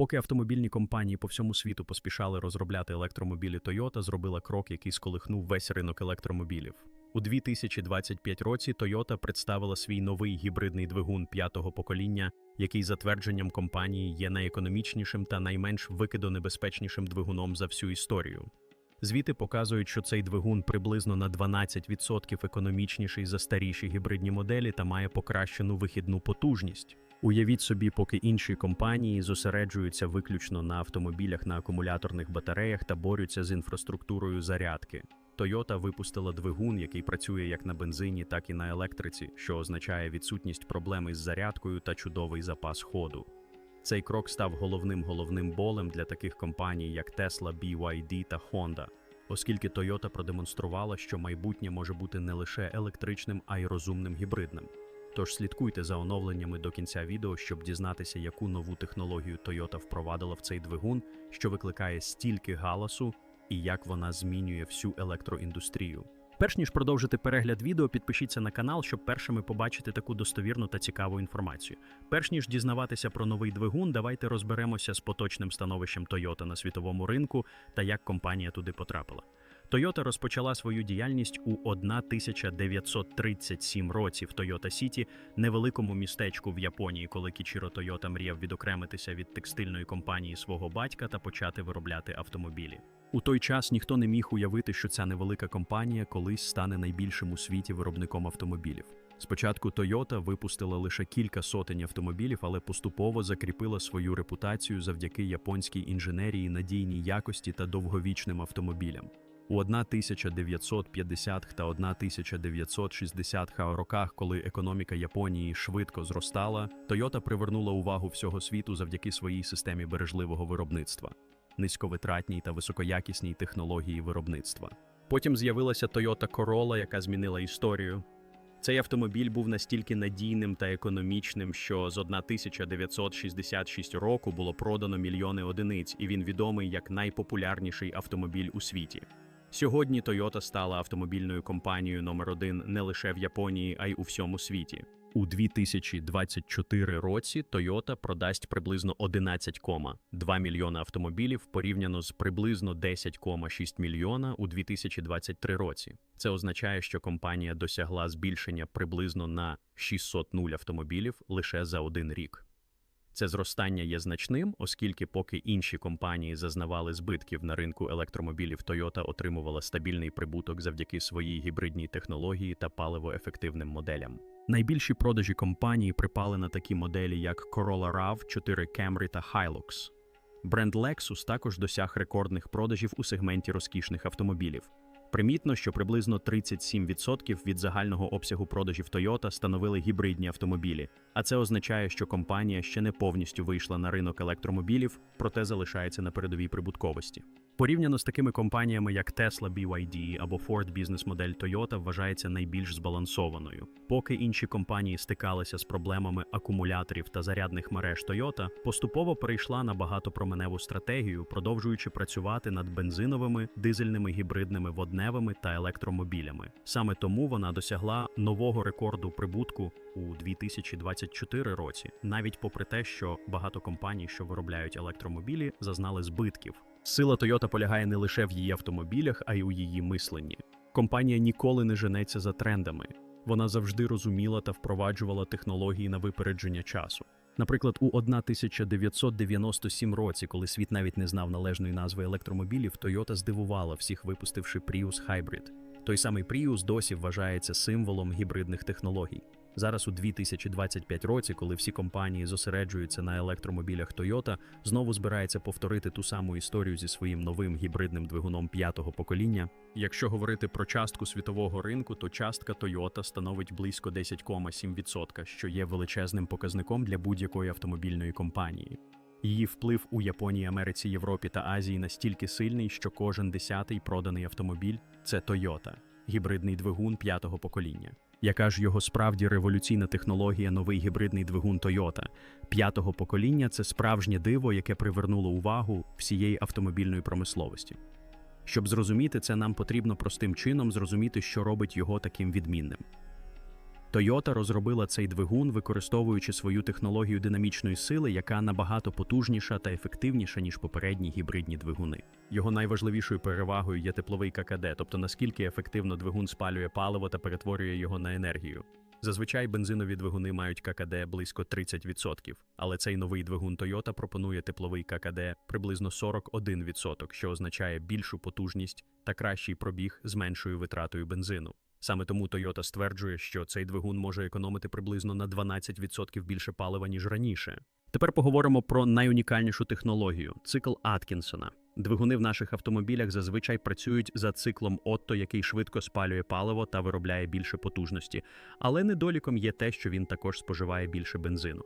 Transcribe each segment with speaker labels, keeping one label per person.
Speaker 1: Поки автомобільні компанії по всьому світу поспішали розробляти електромобілі, Toyota зробила крок, який сколихнув весь ринок електромобілів. У 2025 році Toyota представила свій новий гібридний двигун п'ятого покоління, який за твердженням компанії є найекономічнішим та найменш викидонебезпечнішим двигуном за всю історію. Звіти показують, що цей двигун приблизно на 12% економічніший за старіші гібридні моделі та має покращену вихідну потужність. Уявіть собі, поки інші компанії зосереджуються виключно на автомобілях на акумуляторних батареях та борються з інфраструктурою зарядки. Toyota випустила двигун, який працює як на бензині, так і на електриці, що означає відсутність проблем із зарядкою та чудовий запас ходу. Цей крок став головним головним болем для таких компаній, як Tesla, BYD та Honda, оскільки Toyota продемонструвала, що майбутнє може бути не лише електричним, а й розумним гібридним. Тож слідкуйте за оновленнями до кінця відео, щоб дізнатися, яку нову технологію Toyota впровадила в цей двигун, що викликає стільки галасу, і як вона змінює всю електроіндустрію. Перш ніж продовжити перегляд відео, підпишіться на канал, щоб першими побачити таку достовірну та цікаву інформацію. Перш ніж дізнаватися про новий двигун, давайте розберемося з поточним становищем Toyota на світовому ринку та як компанія туди потрапила. Toyota розпочала свою діяльність у 1937 році в Toyota Сіті, невеликому містечку в Японії, коли Кічіро Toyota мріяв відокремитися від текстильної компанії свого батька та почати виробляти автомобілі. У той час ніхто не міг уявити, що ця невелика компанія колись стане найбільшим у світі виробником автомобілів. Спочатку Toyota випустила лише кілька сотень автомобілів, але поступово закріпила свою репутацію завдяки японській інженерії, надійній якості та довговічним автомобілям. У 1950 та 1960 роках, коли економіка Японії швидко зростала, Toyota привернула увагу всього світу завдяки своїй системі бережливого виробництва, низьковитратній та високоякісній технології виробництва. Потім з'явилася Toyota Corolla, яка змінила історію. Цей автомобіль був настільки надійним та економічним, що з 1966 року було продано мільйони одиниць, і він відомий як найпопулярніший автомобіль у світі. Сьогодні Toyota стала автомобільною компанією номер один не лише в Японії, а й у всьому світі. У 2024 році Toyota продасть приблизно 11,2 мільйона автомобілів порівняно з приблизно 10,6 мільйона у 2023 році. Це означає, що компанія досягла збільшення приблизно на 600 нуль автомобілів лише за один рік. Це зростання є значним, оскільки поки інші компанії зазнавали збитків на ринку електромобілів, Toyota отримувала стабільний прибуток завдяки своїй гібридній технології та паливоефективним моделям. Найбільші продажі компанії припали на такі моделі, як Corolla RAV, 4 Camry та Hilux. Бренд Lexus також досяг рекордних продажів у сегменті розкішних автомобілів. Примітно, що приблизно 37% від загального обсягу продажів Toyota становили гібридні автомобілі, а це означає, що компанія ще не повністю вийшла на ринок електромобілів, проте залишається на передовій прибутковості. Порівняно з такими компаніями, як Tesla BYD або Ford бізнес-модель Toyota вважається найбільш збалансованою. Поки інші компанії стикалися з проблемами акумуляторів та зарядних мереж Toyota, поступово перейшла на багатопроменеву стратегію, продовжуючи працювати над бензиновими, дизельними гібридними водневими та електромобілями. Саме тому вона досягла нового рекорду прибутку у 2024 році, навіть попри те, що багато компаній, що виробляють електромобілі, зазнали збитків. Сила Toyota полягає не лише в її автомобілях, а й у її мисленні. Компанія ніколи не женеться за трендами. Вона завжди розуміла та впроваджувала технології на випередження часу. Наприклад, у 1997 році, коли світ навіть не знав належної назви електромобілів, Toyota здивувала всіх, випустивши Prius Hybrid. Той самий Prius досі вважається символом гібридних технологій. Зараз у 2025 році, коли всі компанії зосереджуються на електромобілях Toyota, знову збирається повторити ту саму історію зі своїм новим гібридним двигуном п'ятого покоління. Якщо говорити про частку світового ринку, то частка Toyota становить близько 10,7%, що є величезним показником для будь-якої автомобільної компанії. Її вплив у Японії, Америці, Європі та Азії настільки сильний, що кожен десятий проданий автомобіль це Toyota, гібридний двигун п'ятого покоління. Яка ж його справді революційна технологія, новий гібридний двигун Toyota п'ятого покоління це справжнє диво, яке привернуло увагу всієї автомобільної промисловості. Щоб зрозуміти це, нам потрібно простим чином зрозуміти, що робить його таким відмінним. Toyota розробила цей двигун, використовуючи свою технологію динамічної сили, яка набагато потужніша та ефективніша, ніж попередні гібридні двигуни. Його найважливішою перевагою є тепловий ККД, тобто наскільки ефективно двигун спалює паливо та перетворює його на енергію. Зазвичай бензинові двигуни мають ККД близько 30%, але цей новий двигун Toyota пропонує тепловий ККД приблизно 41%, що означає більшу потужність та кращий пробіг з меншою витратою бензину. Саме тому Toyota стверджує, що цей двигун може економити приблизно на 12% більше палива, ніж раніше. Тепер поговоримо про найунікальнішу технологію цикл Аткінсона. Двигуни в наших автомобілях зазвичай працюють за циклом Отто, який швидко спалює паливо та виробляє більше потужності, але недоліком є те, що він також споживає більше бензину.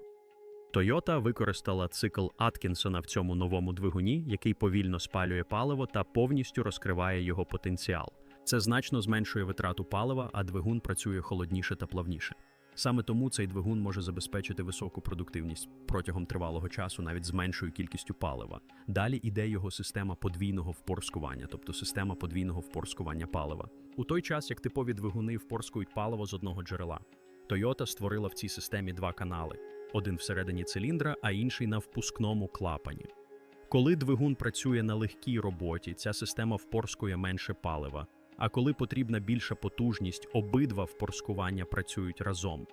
Speaker 1: Toyota використала цикл Аткінсона в цьому новому двигуні, який повільно спалює паливо та повністю розкриває його потенціал. Це значно зменшує витрату палива, а двигун працює холодніше та плавніше. Саме тому цей двигун може забезпечити високу продуктивність протягом тривалого часу, навіть з меншою кількістю палива. Далі іде його система подвійного впорскування, тобто система подвійного впорскування палива. У той час, як типові двигуни впорскують паливо з одного джерела. Toyota створила в цій системі два канали: один всередині циліндра, а інший на впускному клапані. Коли двигун працює на легкій роботі, ця система впорскує менше палива. А коли потрібна більша потужність, обидва впорскування працюють разом.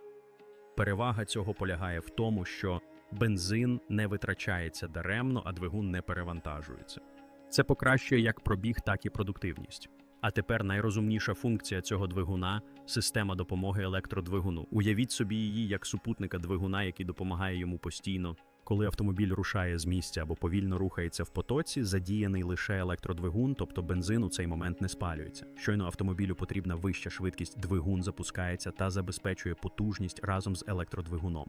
Speaker 1: Перевага цього полягає в тому, що бензин не витрачається даремно, а двигун не перевантажується. Це покращує як пробіг, так і продуктивність. А тепер найрозумніша функція цього двигуна система допомоги електродвигуну. Уявіть собі її як супутника двигуна, який допомагає йому постійно. Коли автомобіль рушає з місця або повільно рухається в потоці, задіяний лише електродвигун, тобто бензин у цей момент не спалюється. Щойно автомобілю потрібна вища швидкість, двигун запускається та забезпечує потужність разом з електродвигуном.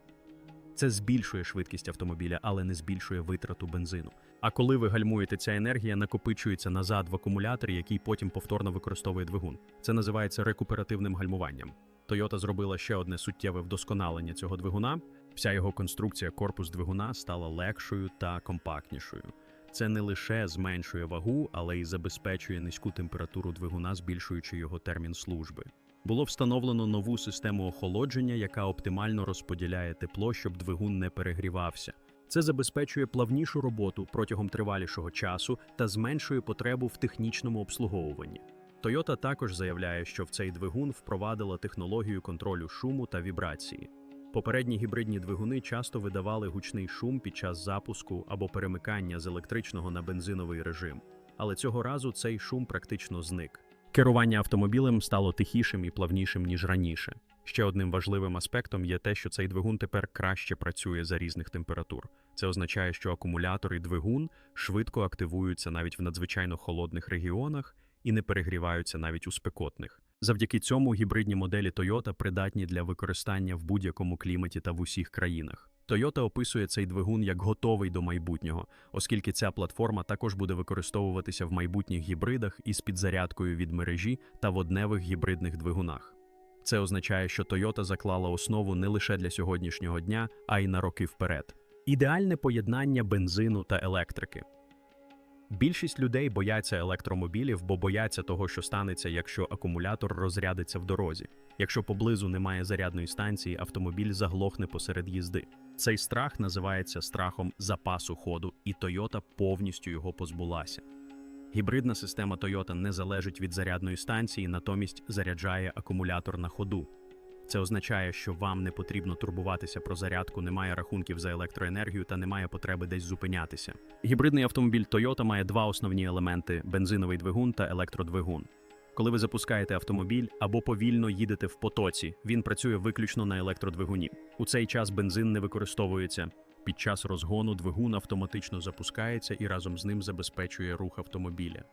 Speaker 1: Це збільшує швидкість автомобіля, але не збільшує витрату бензину. А коли ви гальмуєте, ця енергія накопичується назад в акумуляторі, який потім повторно використовує двигун. Це називається рекуперативним гальмуванням. Toyota зробила ще одне суттєве вдосконалення цього двигуна. Вся його конструкція корпус двигуна стала легшою та компактнішою. Це не лише зменшує вагу, але й забезпечує низьку температуру двигуна, збільшуючи його термін служби. Було встановлено нову систему охолодження, яка оптимально розподіляє тепло, щоб двигун не перегрівався. Це забезпечує плавнішу роботу протягом тривалішого часу та зменшує потребу в технічному обслуговуванні. Toyota також заявляє, що в цей двигун впровадила технологію контролю шуму та вібрації. Попередні гібридні двигуни часто видавали гучний шум під час запуску або перемикання з електричного на бензиновий режим, але цього разу цей шум практично зник. Керування автомобілем стало тихішим і плавнішим ніж раніше. Ще одним важливим аспектом є те, що цей двигун тепер краще працює за різних температур. Це означає, що акумулятор і двигун швидко активуються навіть в надзвичайно холодних регіонах і не перегріваються навіть у спекотних. Завдяки цьому гібридні моделі Toyota придатні для використання в будь-якому кліматі та в усіх країнах. Toyota описує цей двигун як готовий до майбутнього, оскільки ця платформа також буде використовуватися в майбутніх гібридах із підзарядкою від мережі та водневих гібридних двигунах. Це означає, що Toyota заклала основу не лише для сьогоднішнього дня, а й на роки вперед. Ідеальне поєднання бензину та електрики. Більшість людей бояться електромобілів, бо бояться того, що станеться, якщо акумулятор розрядиться в дорозі. Якщо поблизу немає зарядної станції, автомобіль заглохне посеред їзди. Цей страх називається страхом запасу ходу, і Toyota повністю його позбулася. Гібридна система Toyota не залежить від зарядної станції, натомість заряджає акумулятор на ходу. Це означає, що вам не потрібно турбуватися про зарядку, немає рахунків за електроенергію та немає потреби десь зупинятися. Гібридний автомобіль Toyota має два основні елементи: бензиновий двигун та електродвигун. Коли ви запускаєте автомобіль або повільно їдете в потоці, він працює виключно на електродвигуні. У цей час бензин не використовується. Під час розгону двигун автоматично запускається і разом з ним забезпечує рух автомобіля.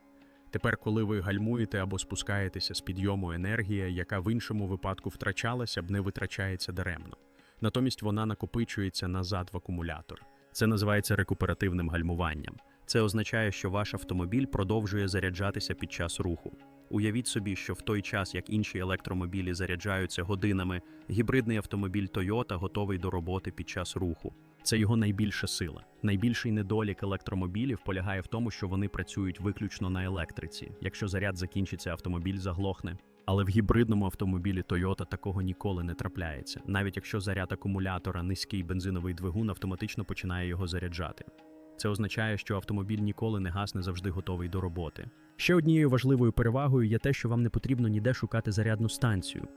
Speaker 1: Тепер, коли ви гальмуєте або спускаєтеся з підйому енергія, яка в іншому випадку втрачалася б, не витрачається даремно. Натомість вона накопичується назад в акумулятор. Це називається рекуперативним гальмуванням. Це означає, що ваш автомобіль продовжує заряджатися під час руху. Уявіть собі, що в той час, як інші електромобілі заряджаються годинами, гібридний автомобіль Toyota готовий до роботи під час руху. Це його найбільша сила. Найбільший недолік електромобілів полягає в тому, що вони працюють виключно на електриці. Якщо заряд закінчиться, автомобіль заглохне. Але в гібридному автомобілі Toyota такого ніколи не трапляється, навіть якщо заряд акумулятора низький бензиновий двигун автоматично починає його заряджати. Це означає, що автомобіль ніколи не гасне завжди готовий до роботи. Ще однією важливою перевагою є те, що вам не потрібно ніде шукати зарядну станцію.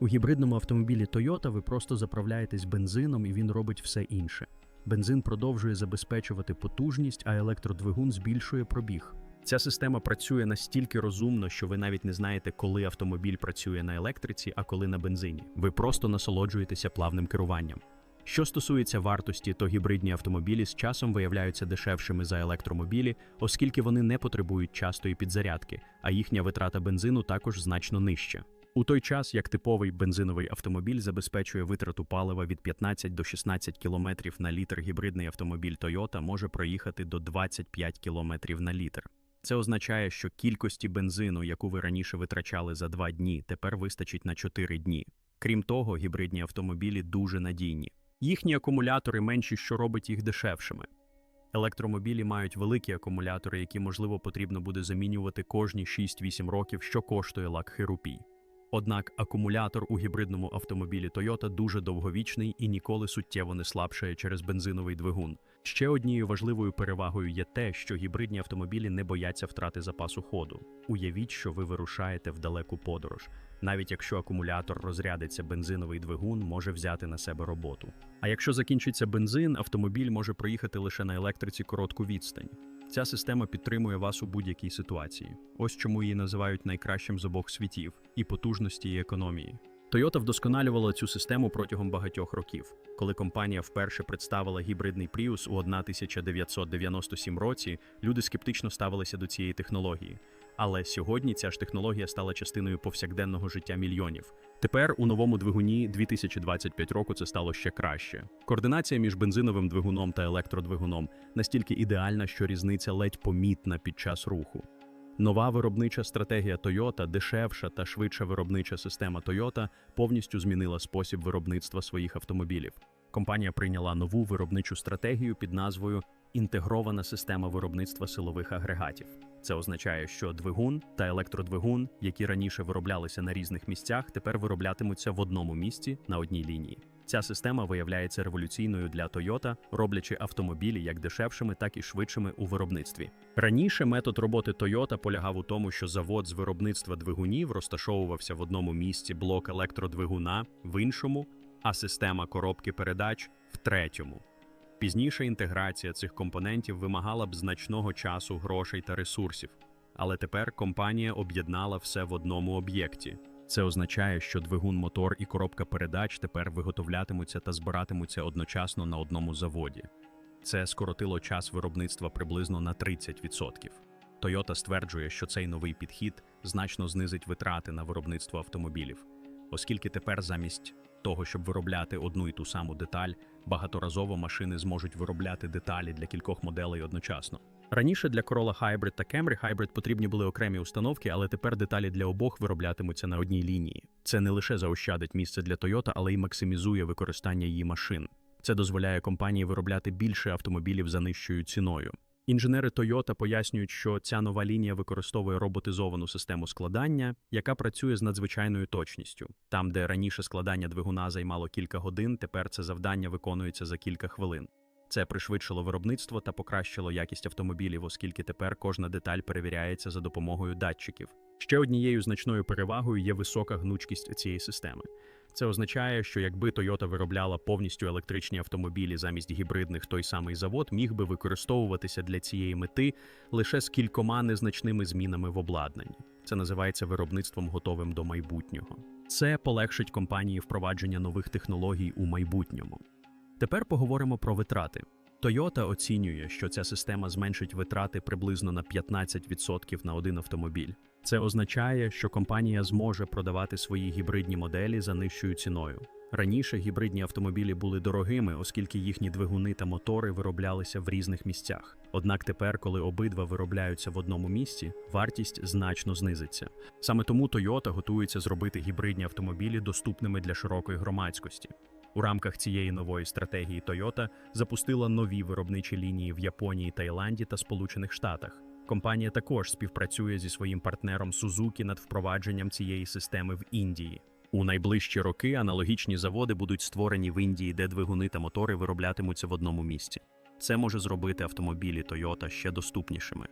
Speaker 1: У гібридному автомобілі Toyota ви просто заправляєтесь бензином і він робить все інше. Бензин продовжує забезпечувати потужність, а електродвигун збільшує пробіг. Ця система працює настільки розумно, що ви навіть не знаєте, коли автомобіль працює на електриці, а коли на бензині. Ви просто насолоджуєтеся плавним керуванням. Що стосується вартості, то гібридні автомобілі з часом виявляються дешевшими за електромобілі, оскільки вони не потребують частої підзарядки, а їхня витрата бензину також значно нижча. У той час, як типовий бензиновий автомобіль забезпечує витрату палива від 15 до 16 км на літр, гібридний автомобіль Toyota може проїхати до 25 км на літр. Це означає, що кількості бензину, яку ви раніше витрачали за 2 дні, тепер вистачить на 4 дні. Крім того, гібридні автомобілі дуже надійні. Їхні акумулятори менші, що робить їх дешевшими. Електромобілі мають великі акумулятори, які, можливо, потрібно буде замінювати кожні 6-8 років, що коштує лак-хирурпій. Однак акумулятор у гібридному автомобілі Toyota дуже довговічний і ніколи суттєво не слабшає через бензиновий двигун. Ще однією важливою перевагою є те, що гібридні автомобілі не бояться втрати запасу ходу. Уявіть, що ви вирушаєте в далеку подорож. Навіть якщо акумулятор розрядиться, бензиновий двигун може взяти на себе роботу. А якщо закінчиться бензин, автомобіль може проїхати лише на електриці коротку відстань. Ця система підтримує вас у будь-якій ситуації. Ось чому її називають найкращим з обох світів і потужності, і економії. Toyota вдосконалювала цю систему протягом багатьох років. Коли компанія вперше представила гібридний Prius у 1997 році, люди скептично ставилися до цієї технології. Але сьогодні ця ж технологія стала частиною повсякденного життя мільйонів. Тепер у новому двигуні 2025 року це стало ще краще. Координація між бензиновим двигуном та електродвигуном настільки ідеальна, що різниця ледь помітна під час руху. Нова виробнича стратегія Toyota, дешевша та швидша виробнича система Toyota повністю змінила спосіб виробництва своїх автомобілів. Компанія прийняла нову виробничу стратегію під назвою Інтегрована система виробництва силових агрегатів. Це означає, що двигун та електродвигун, які раніше вироблялися на різних місцях, тепер вироблятимуться в одному місці на одній лінії. Ця система виявляється революційною для Toyota, роблячи автомобілі як дешевшими, так і швидшими у виробництві. Раніше метод роботи Toyota полягав у тому, що завод з виробництва двигунів розташовувався в одному місці блок електродвигуна, в іншому, а система коробки передач в третьому. Пізніша інтеграція цих компонентів вимагала б значного часу, грошей та ресурсів. Але тепер компанія об'єднала все в одному об'єкті. Це означає, що двигун, мотор і коробка передач тепер виготовлятимуться та збиратимуться одночасно на одному заводі. Це скоротило час виробництва приблизно на 30%. Toyota стверджує, що цей новий підхід значно знизить витрати на виробництво автомобілів, оскільки тепер замість того, щоб виробляти одну і ту саму деталь, багаторазово машини зможуть виробляти деталі для кількох моделей одночасно. Раніше для Corolla Hybrid та Camry Hybrid потрібні були окремі установки, але тепер деталі для обох вироблятимуться на одній лінії. Це не лише заощадить місце для Toyota, але й максимізує використання її машин. Це дозволяє компанії виробляти більше автомобілів за нижчою ціною. Інженери Toyota пояснюють, що ця нова лінія використовує роботизовану систему складання, яка працює з надзвичайною точністю. Там, де раніше складання двигуна займало кілька годин, тепер це завдання виконується за кілька хвилин. Це пришвидшило виробництво та покращило якість автомобілів, оскільки тепер кожна деталь перевіряється за допомогою датчиків. Ще однією значною перевагою є висока гнучкість цієї системи. Це означає, що якби Toyota виробляла повністю електричні автомобілі замість гібридних, той самий завод міг би використовуватися для цієї мети лише з кількома незначними змінами в обладнанні. Це називається виробництвом готовим до майбутнього. Це полегшить компанії впровадження нових технологій у майбутньому. Тепер поговоримо про витрати. Toyota оцінює, що ця система зменшить витрати приблизно на 15% на один автомобіль. Це означає, що компанія зможе продавати свої гібридні моделі за нижчою ціною. Раніше гібридні автомобілі були дорогими, оскільки їхні двигуни та мотори вироблялися в різних місцях. Однак тепер, коли обидва виробляються в одному місці, вартість значно знизиться. Саме тому Toyota готується зробити гібридні автомобілі доступними для широкої громадськості. У рамках цієї нової стратегії Toyota запустила нові виробничі лінії в Японії, Таїланді та Сполучених Штатах. Компанія також співпрацює зі своїм партнером Suzuki над впровадженням цієї системи в Індії. У найближчі роки аналогічні заводи будуть створені в Індії, де двигуни та мотори вироблятимуться в одному місці. Це може зробити автомобілі Toyota ще доступнішими.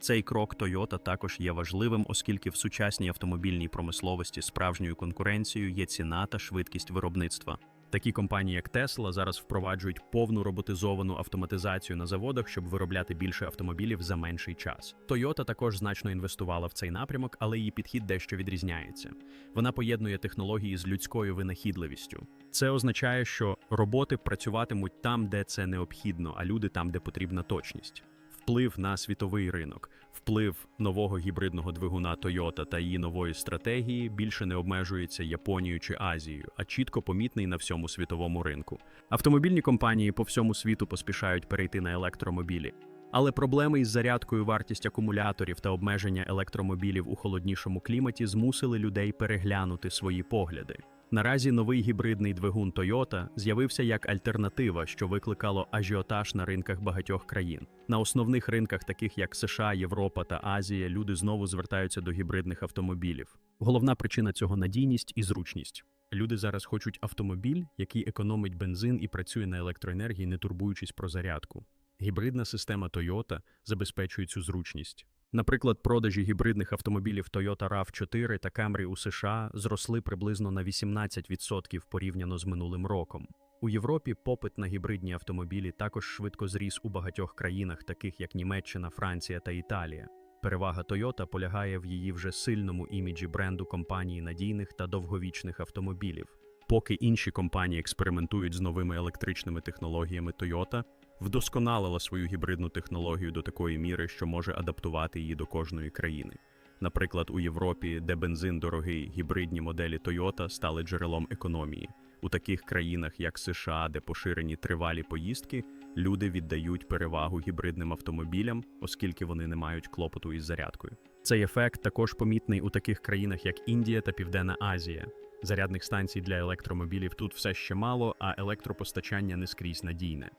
Speaker 1: Цей крок Toyota також є важливим, оскільки в сучасній автомобільній промисловості справжньою конкуренцією є ціна та швидкість виробництва. Такі компанії, як Tesla, зараз впроваджують повну роботизовану автоматизацію на заводах, щоб виробляти більше автомобілів за менший час. Toyota також значно інвестувала в цей напрямок, але її підхід дещо відрізняється. Вона поєднує технології з людською винахідливістю. Це означає, що роботи працюватимуть там, де це необхідно, а люди там, де потрібна точність. Вплив на світовий ринок, вплив нового гібридного двигуна Toyota та її нової стратегії більше не обмежується Японією чи Азією, а чітко помітний на всьому світовому ринку. Автомобільні компанії по всьому світу поспішають перейти на електромобілі. Але проблеми із зарядкою, вартість акумуляторів та обмеження електромобілів у холоднішому кліматі змусили людей переглянути свої погляди. Наразі новий гібридний двигун Toyota з'явився як альтернатива, що викликало ажіотаж на ринках багатьох країн. На основних ринках, таких як США, Європа та Азія, люди знову звертаються до гібридних автомобілів. Головна причина цього надійність і зручність. Люди зараз хочуть автомобіль, який економить бензин і працює на електроенергії, не турбуючись про зарядку. Гібридна система Toyota забезпечує цю зручність. Наприклад, продажі гібридних автомобілів Toyota RAV4 та Camry у США зросли приблизно на 18% порівняно з минулим роком. У Європі попит на гібридні автомобілі також швидко зріс у багатьох країнах, таких як Німеччина, Франція та Італія. Перевага Toyota полягає в її вже сильному іміджі бренду компанії надійних та довговічних автомобілів. Поки інші компанії експериментують з новими електричними технологіями, Toyota вдосконалила свою гібридну технологію до такої міри, що може адаптувати її до кожної країни. Наприклад, у Європі, де бензин дорогий, гібридні моделі Toyota стали джерелом економії. У таких країнах, як США, де поширені тривалі поїздки, люди віддають перевагу гібридним автомобілям, оскільки вони не мають клопоту із зарядкою. Цей ефект також помітний у таких країнах, як Індія та Південна Азія. Зарядних станцій для електромобілів тут все ще мало, а електропостачання не скрізь надійне.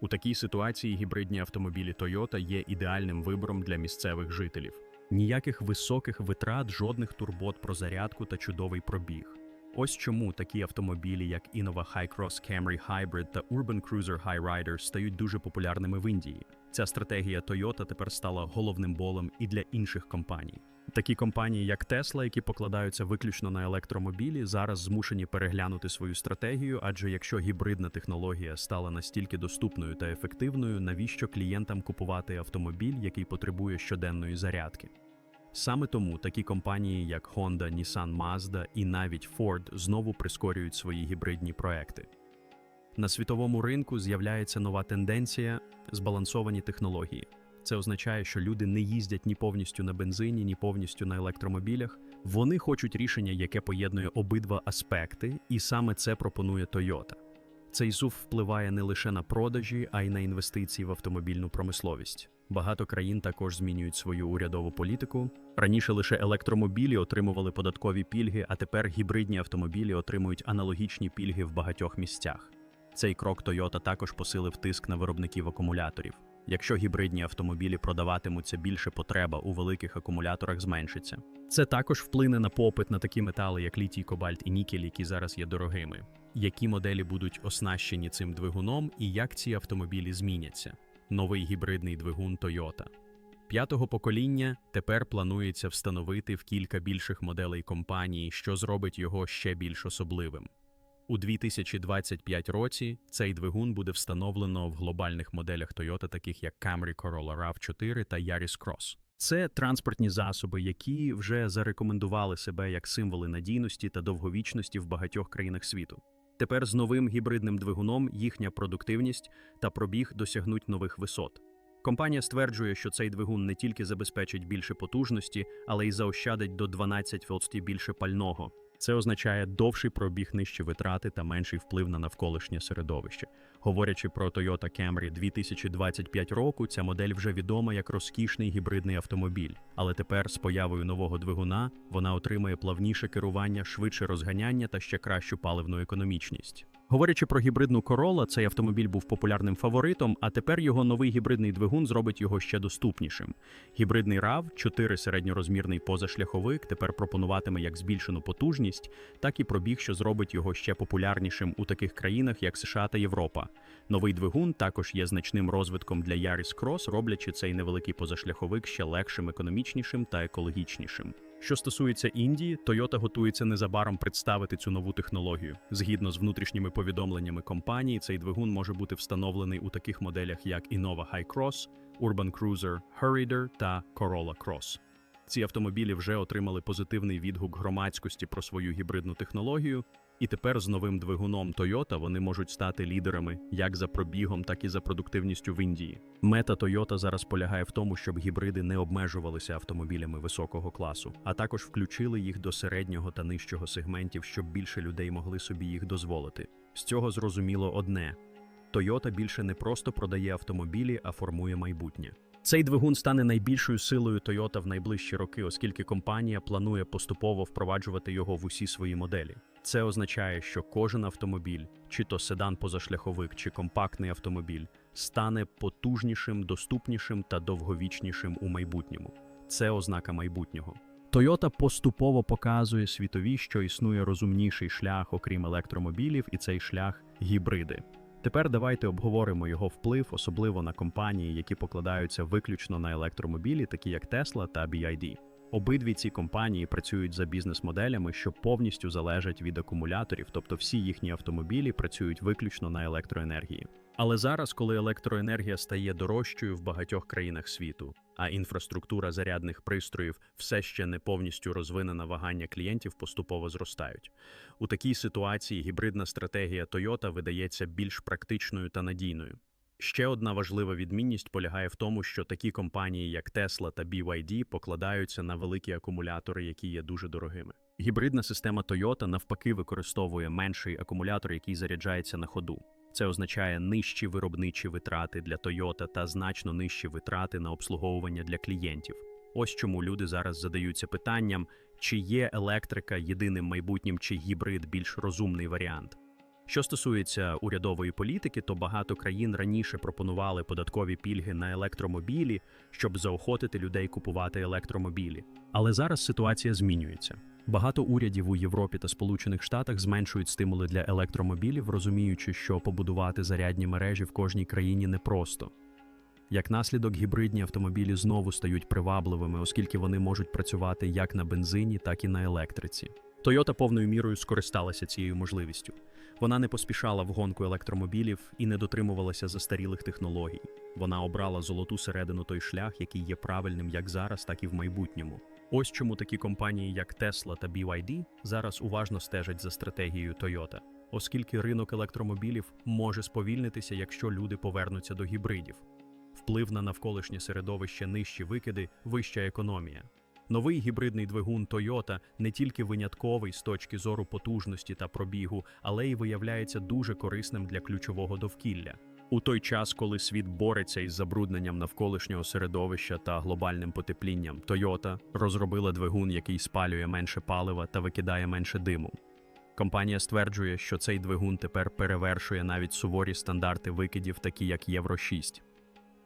Speaker 1: У такій ситуації гібридні автомобілі Toyota є ідеальним вибором для місцевих жителів. Ніяких високих витрат, жодних турбот про зарядку та чудовий пробіг. Ось чому такі автомобілі, як Innova Hi-Cross Camry Hybrid та Urban Cruiser Highrider стають дуже популярними в Індії. Ця стратегія Toyota тепер стала головним болем і для інших компаній. Такі компанії, як Tesla, які покладаються виключно на електромобілі, зараз змушені переглянути свою стратегію, адже якщо гібридна технологія стала настільки доступною та ефективною, навіщо клієнтам купувати автомобіль, який потребує щоденної зарядки? Саме тому такі компанії, як Honda, Nissan, Mazda і навіть Ford знову прискорюють свої гібридні проекти. На світовому ринку з'являється нова тенденція збалансовані технології. Це означає, що люди не їздять ні повністю на бензині, ні повністю на електромобілях. Вони хочуть рішення, яке поєднує обидва аспекти, і саме це пропонує Toyota. Цей зув впливає не лише на продажі, а й на інвестиції в автомобільну промисловість. Багато країн також змінюють свою урядову політику. Раніше лише електромобілі отримували податкові пільги, а тепер гібридні автомобілі отримують аналогічні пільги в багатьох місцях. Цей крок Toyota також посилив тиск на виробників акумуляторів. Якщо гібридні автомобілі продаватимуться більше потреба у великих акумуляторах зменшиться. Це також вплине на попит на такі метали, як літій, кобальт і нікель, які зараз є дорогими. Які моделі будуть оснащені цим двигуном і як ці автомобілі зміняться? Новий гібридний двигун Toyota. П'ятого покоління тепер планується встановити в кілька більших моделей компанії, що зробить його ще більш особливим. У 2025 році цей двигун буде встановлено в глобальних моделях Toyota, таких як Camry Corolla RAV4 та Yaris Cross. Це транспортні засоби, які вже зарекомендували себе як символи надійності та довговічності в багатьох країнах світу. Тепер з новим гібридним двигуном їхня продуктивність та пробіг досягнуть нових висот. Компанія стверджує, що цей двигун не тільки забезпечить більше потужності, але й заощадить до 12% більше пального. Це означає довший пробіг нижчі витрати та менший вплив на навколишнє середовище. Говорячи про Toyota Camry 2025 року, ця модель вже відома як розкішний гібридний автомобіль. Але тепер з появою нового двигуна вона отримає плавніше керування, швидше розганяння та ще кращу паливну економічність. Говорячи про гібридну Corolla, цей автомобіль був популярним фаворитом, а тепер його новий гібридний двигун зробить його ще доступнішим. Гібридний RAV, 4 середньорозмірний позашляховик, тепер пропонуватиме як збільшену потужність, так і пробіг, що зробить його ще популярнішим у таких країнах, як США та Європа. Новий двигун також є значним розвитком для Yaris Cross, роблячи цей невеликий позашляховик ще легшим, економічнішим та екологічнішим. Що стосується Індії, Toyota готується незабаром представити цю нову технологію. Згідно з внутрішніми повідомленнями компанії, цей двигун може бути встановлений у таких моделях, як Innova High Cross, Urban Cruiser, Hurrider та Corolla Cross. Ці автомобілі вже отримали позитивний відгук громадськості про свою гібридну технологію, і тепер з новим двигуном Toyota вони можуть стати лідерами як за пробігом, так і за продуктивністю в Індії. Мета Toyota зараз полягає в тому, щоб гібриди не обмежувалися автомобілями високого класу, а також включили їх до середнього та нижчого сегментів, щоб більше людей могли собі їх дозволити. З цього зрозуміло одне: Toyota більше не просто продає автомобілі, а формує майбутнє. Цей двигун стане найбільшою силою Toyota в найближчі роки, оскільки компанія планує поступово впроваджувати його в усі свої моделі. Це означає, що кожен автомобіль, чи то седан позашляховик, чи компактний автомобіль, стане потужнішим, доступнішим та довговічнішим у майбутньому. Це ознака майбутнього. Toyota поступово показує світові, що існує розумніший шлях, окрім електромобілів, і цей шлях гібриди. Тепер давайте обговоримо його вплив, особливо на компанії, які покладаються виключно на електромобілі, такі як Tesla та BYD. Обидві ці компанії працюють за бізнес-моделями, що повністю залежать від акумуляторів, тобто всі їхні автомобілі працюють виключно на електроенергії. Але зараз, коли електроенергія стає дорожчою в багатьох країнах світу, а інфраструктура зарядних пристроїв все ще не повністю розвинена, вагання клієнтів поступово зростають. У такій ситуації гібридна стратегія Toyota видається більш практичною та надійною. Ще одна важлива відмінність полягає в тому, що такі компанії, як Tesla та BYD, покладаються на великі акумулятори, які є дуже дорогими. Гібридна система Toyota навпаки використовує менший акумулятор, який заряджається на ходу. Це означає нижчі виробничі витрати для Toyota та значно нижчі витрати на обслуговування для клієнтів. Ось чому люди зараз задаються питанням, чи є електрика єдиним майбутнім, чи гібрид більш розумний варіант. Що стосується урядової політики, то багато країн раніше пропонували податкові пільги на електромобілі, щоб заохотити людей купувати електромобілі. Але зараз ситуація змінюється. Багато урядів у Європі та Сполучених Штатах зменшують стимули для електромобілів, розуміючи, що побудувати зарядні мережі в кожній країні непросто. Як наслідок, гібридні автомобілі знову стають привабливими, оскільки вони можуть працювати як на бензині, так і на електриці. Toyota повною мірою скористалася цією можливістю. Вона не поспішала в гонку електромобілів і не дотримувалася застарілих технологій. Вона обрала золоту середину той шлях, який є правильним як зараз, так і в майбутньому. Ось чому такі компанії, як Tesla та BYD, зараз уважно стежать за стратегією Toyota, оскільки ринок електромобілів може сповільнитися, якщо люди повернуться до гібридів. Вплив на навколишнє середовище нижчі викиди, вища економія. Новий гібридний двигун Toyota не тільки винятковий з точки зору потужності та пробігу, але й виявляється дуже корисним для ключового довкілля. У той час, коли світ бореться із забрудненням навколишнього середовища та глобальним потеплінням, Toyota розробила двигун, який спалює менше палива та викидає менше диму. Компанія стверджує, що цей двигун тепер перевершує навіть суворі стандарти викидів, такі як Євро 6.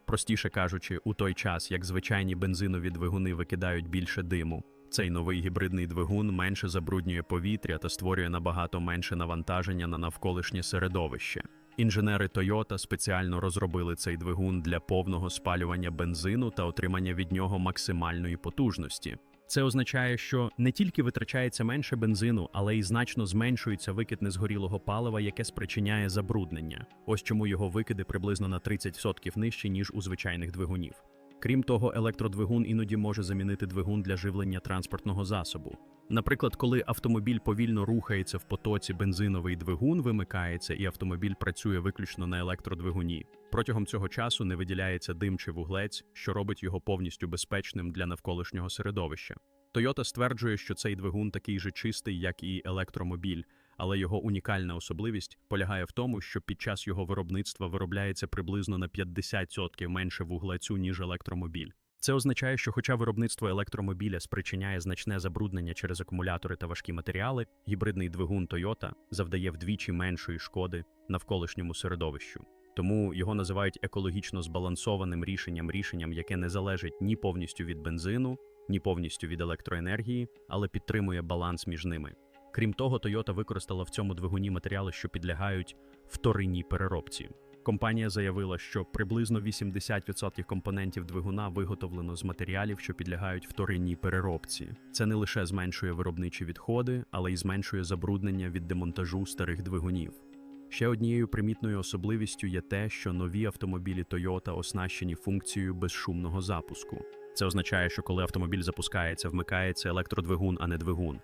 Speaker 1: Простіше кажучи, у той час, як звичайні бензинові двигуни викидають більше диму, цей новий гібридний двигун менше забруднює повітря та створює набагато менше навантаження на навколишнє середовище. Інженери Toyota спеціально розробили цей двигун для повного спалювання бензину та отримання від нього максимальної потужності. Це означає, що не тільки витрачається менше бензину, але й значно зменшується викид незгорілого палива, яке спричиняє забруднення. Ось чому його викиди приблизно на 30% нижчі, ніж у звичайних двигунів. Крім того, електродвигун іноді може замінити двигун для живлення транспортного засобу. Наприклад, коли автомобіль повільно рухається в потоці, бензиновий двигун вимикається і автомобіль працює виключно на електродвигуні. Протягом цього часу не виділяється дим чи вуглець, що робить його повністю безпечним для навколишнього середовища. Toyota стверджує, що цей двигун такий же чистий, як і електромобіль, але його унікальна особливість полягає в тому, що під час його виробництва виробляється приблизно на 50% менше вуглецю, ніж електромобіль. Це означає, що хоча виробництво електромобіля спричиняє значне забруднення через акумулятори та важкі матеріали, гібридний двигун Toyota завдає вдвічі меншої шкоди навколишньому середовищу. Тому його називають екологічно збалансованим рішенням, рішенням, яке не залежить ні повністю від бензину, ні повністю від електроенергії, але підтримує баланс між ними. Крім того, Toyota використала в цьому двигуні матеріали, що підлягають вторинній переробці. Компанія заявила, що приблизно 80% компонентів двигуна виготовлено з матеріалів, що підлягають вторинній переробці. Це не лише зменшує виробничі відходи, але й зменшує забруднення від демонтажу старих двигунів. Ще однією примітною особливістю є те, що нові автомобілі Toyota оснащені функцією безшумного запуску. Це означає, що коли автомобіль запускається, вмикається електродвигун, а не двигун.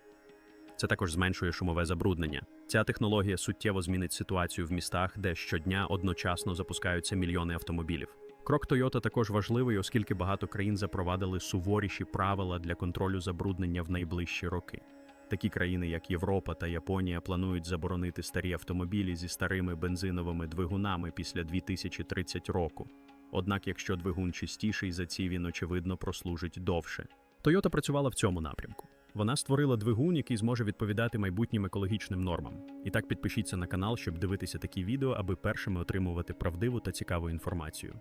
Speaker 1: Це також зменшує шумове забруднення. Ця технологія суттєво змінить ситуацію в містах, де щодня одночасно запускаються мільйони автомобілів. Крок Toyota також важливий, оскільки багато країн запровадили суворіші правила для контролю забруднення в найближчі роки. Такі країни, як Європа та Японія, планують заборонити старі автомобілі зі старими бензиновими двигунами після 2030 року. Однак, якщо двигун чистіший за ці, він очевидно прослужить довше. Toyota працювала в цьому напрямку. Вона створила двигун, який зможе відповідати майбутнім екологічним нормам. І так підпишіться на канал, щоб дивитися такі відео, аби першими отримувати правдиву та цікаву інформацію.